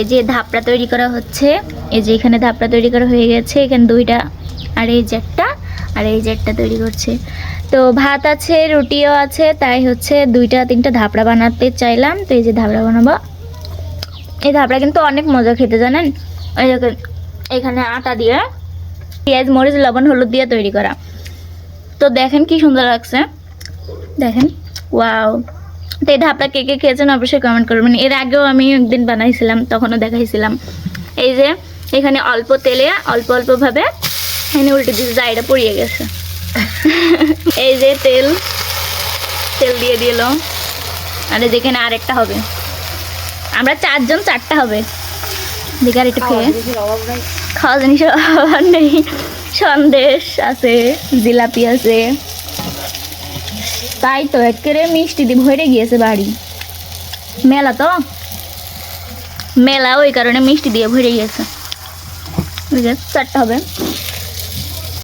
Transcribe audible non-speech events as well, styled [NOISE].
এই যে ধাপড়া তৈরি করা হচ্ছে, এই যে এখানে ধাপড়া তৈরি করা হয়ে গেছে, এখানে দুইটা, আর এই যে একটা, আর এই যে একটা তৈরি করছে। তো ভাত আছে, রুটিও আছে, তাই হচ্ছে দুইটা, তিনটা ধাপড়া বানাতে চাইলাম। তো এই যে ধাপড়া বানাবো। এই ধাপড়া কিন্তু অনেক মজা খেতে, জানেন? এখানে আটা দিয়ে পেঁয়াজ, মরিচ, লবণ, হলুদ দিয়ে তৈরি করা। তো দেখেন কি সুন্দর লাগছে। দেখেন, ওয়াও। তো এই ধাপটা কে কে খেয়েছেন অবশ্যই কমেন্ট করবেন। এর আগেও আমি একদিন বানাইছিলাম তখনও দেখাইছিলাম। এই যে এখানে অল্প তেলে অল্প অল্পভাবে এখানে উল্টে দিয়েছে জায়গা পড়িয়ে গেছে। [LAUGHS] এই যে তেল তেল দিয়ে দিল। আর যেখানে আরেকটা হবে। আমরা চারজন চারটা হবে। দেখে আর একটু খেয়ে। খাওয়া জিনিসের অভাব নেই। সন্দেশ আছে জিলাপি আছে। তাই তো একেবারে মিষ্টি দিয়ে ভরে গিয়েছে বাড়ি। মেলা তো। মেলা ওই কারণে মিষ্টি দিয়ে ভরে গিয়েছে। চারটা হবে।